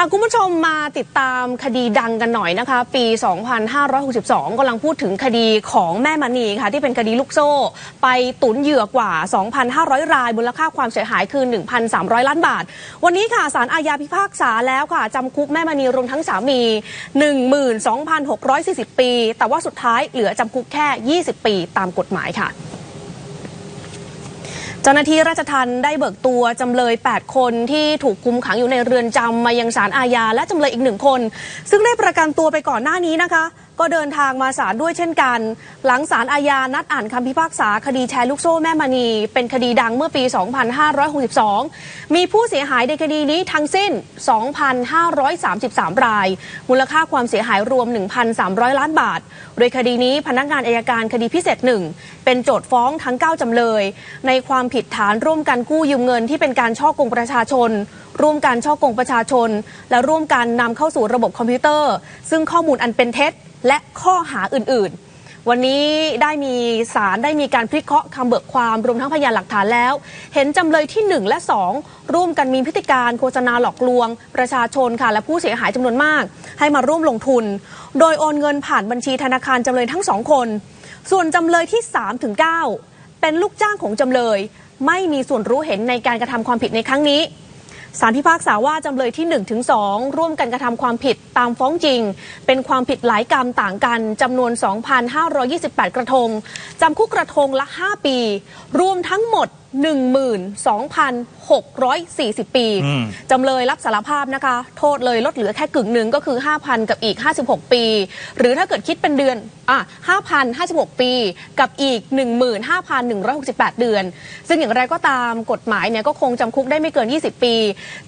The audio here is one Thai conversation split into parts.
าคุณผู้ชมมาติดตามคดีดังกันหน่อยนะคะ ปี 2562กำลังพูดถึงคดีของแม่มณีค่ะ ที่เป็นคดีลูกโซ่ ไปตุนเหยื่อกว่า 2,500 รายมูลค่าความเสียหายคือ 1,300 ล้านบาท วันนี้ค่ะศาลอาญาพิพากษาแล้วค่ะจำคุกแม่มณีรวมทั้งสามี 12,640 ปี แต่ว่าสุดท้ายเหลือจำคุกแค่ 20 ปีตามกฎหมายค่ะ เจ้าหน้าที่ราชทัณฑ์ได้เบิกตัวจำเลย 8 คนที่ถูกคุมขังอยู่ในเรือนจำมายังศาลอาญาและจำเลยอีกหนึ่งคน ซึ่งได้ประกันตัวไปก่อนหน้านี้นะคะ ก็เดินทางมาศาลด้วยเช่นกัน หลังศาลอาญานัดอ่านคำพิพากษาคดีแชร์ลูกโซ่แม่มณี เป็นคดีดังเมื่อปี 2562 มีผู้เสียหายในคดีนี้ทั้งสิ้น 2,533 ราย มูลค่าความเสียหายรวม 1,300 ล้านบาท โดยคดีนี้พนักงานอายการคดีพิเศษหนึ่งเป็นโจทย์ฟ้องทั้ง 9 จำเลย ในความผิดฐานร่วมกันกู้ยืมเงินที่เป็นการช่อกงประชาชน ร่วมกันช่อกงประชาชน และร่วมกันนำเข้าสู่ระบบคอมพิวเตอร์ ซึ่งข้อมูลอันเป็นเท็จ และข้อหาอื่น ๆวันนี้ได้มีสารได้มีการพิเคราะห์คำเบิกความรวมทั้งพยานหลักฐานแล้ว เห็นจำเลยที่ 1 และ 2 ร่วมกันมีพฤติการโฆษณาหลอกลวง ประชาชนค่ะ และผู้เสียหายจำนวนมาก ให้มาร่วมลงทุน โดยโอนเงินผ่านบัญชีธนาคารจำเลยทั้งสองคน ส่วนจำเลยที่3ถึง9เป็นลูกจ้างของจำเลย ไม่มีส่วนรู้เห็นในการกระทำความผิดในครั้งนี้ สารพิพากษาว่าจำเลยที่1ถึง2ร่วมกันกระทำความผิดตามฟ้องจริง เป็นความผิดหลายกรรมต่างกันจำนวน 2,528 กระทงจำคุกกระทงละ 5 ปี รวมทั้งหมด 12,640 ปีอืมจำเลยรับสารภาพนะคะ โทษเลยลดเหลือแค่กึ่งหนึ่งก็คือ 5,000 กับอีก 56 ปี หรือถ้าเกิดคิดเป็นเดือนอะ5,056 ปี กับอีก 15,168 เดือน ซึ่งอย่างไรก็ตามกฎหมายเนี่ยก็คงจำคุกได้ไม่เกิน 20 ปี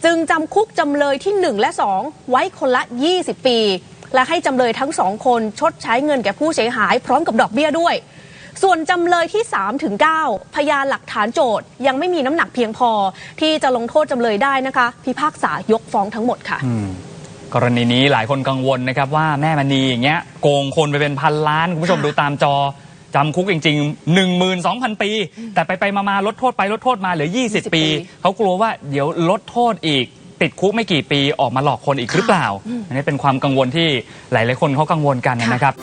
จึงจำคุกจำเลยที่ 1 และ 2 ไว้คนละ 20 ปี และให้จำเลยทั้งสองคนชดใช้เงินแก่ผู้เสียหายพร้อมกับดอกเบี้ยด้วย ส่วนจำเลยที่ 3 ถึง 9 พยานหลักฐานโจทย์ยังไม่มีน้ำหนักเพียงพอ ที่จะลงโทษจำเลยได้นะคะ พิพากษายกฟ้องทั้งหมดค่ะกรณีนี้หลายคนกังวลนะครับว่าแม่มณีอย่างเงี้ยโกงคนไปเป็นพันล้าน คุณผู้ชมค่ะดูตามจอจำคุกจริง ๆ 12,000 ปี แต่ไปไปๆมาๆลดโทษไปลดโทษมาเหลือ 20 ปี เขากลัวว่าเดี๋ยวลดโทษอีก ติดคุกไม่กี่ปีออกมาหลอกคนอีกหรือเปล่า อันนี้เป็นความกังวลที่หลาย ๆ คนเขากังวลกันนะครับ